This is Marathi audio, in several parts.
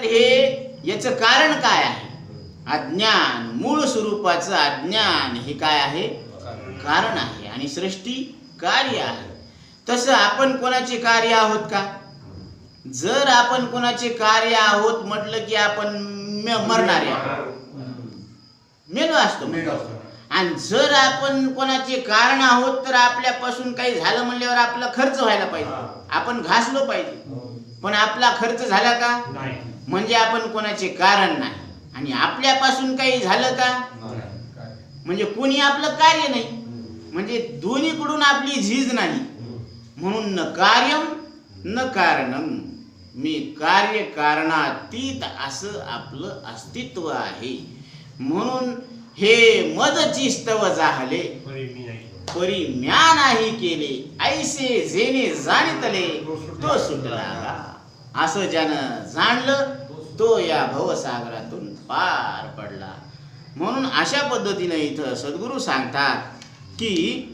तर हे याचं कारण काय आहे? अज्ञान मूळ स्वरूपाचं अज्ञान हे काय आहे? कारण आहे आणि सृष्टी कार्य आहे. तसं आपण कोणाचे कार्य आहोत का? जर आपण कोणाचे कार्य आहोत म्हटलं की आपण मरणारे आहोत मेलो असतो. आणि जर आपण कोणाचे कारण आहोत तर आपल्यापासून काही झालं म्हणल्यावर आपला खर्च व्हायला पाहिजे. आपण घासलो पाहिजे. पण आपला खर्च झाला का? नाही. म्हणजे आपण कोणाचे कारण नाही. आणि आपल्यापासून काही झालं का? म्हणजे कोणी आपलं कार्य नाही. म्हणजे दोन्हीकडून आपली झीज नाही. म्हणून न कार्यम न कारणम मी कार्य कारणातीत असं आपलं अस्तित्व आहे. म्हणून हे मद चिस्तव जाहले परी म्या नाही केले. ऐसे जेने जाणितले तो सुटला. असं ज्यानं जाणलं तो या भवसागरातून पार पडला. म्हणून अशा पद्धतीनं इथं सद्गुरू सांगतात की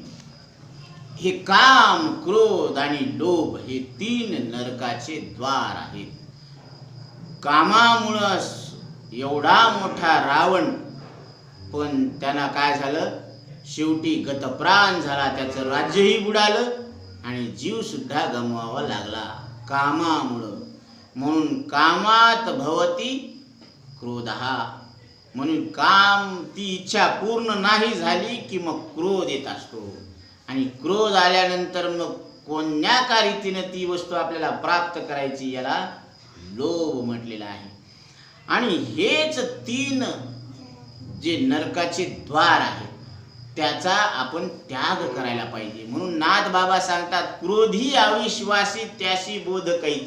हे काम क्रोध आणि लोभ हे तीन नरकाचे द्वार आहेत. कामामुळं एवढा मोठा रावण पण त्यांना काय झालं? शेवटी गतप्राण झाला त्याचं राज्यही बुडालं आणि जीव सुद्धा गमवावा लागला. कामामुळं. म्हणून कामात भवती क्रोध हा. म्हणून काम ती इच्छा पूर्ण नाही झाली की मग क्रोध येत असतो. आणि क्रोध आल्यानंतर मग कोणत्या रीतीनं ती वस्तू आपल्याला प्राप्त करायची याला लोभ म्हटलेला आहे. आणि हेच तीन जे नरकाचे द्वार आहेत त्याचा आपण त्याग करायला पाहिजे. म्हणून नाथ बाबा सांगतात क्रोधी अविश्वासी त्याशी बोध कैच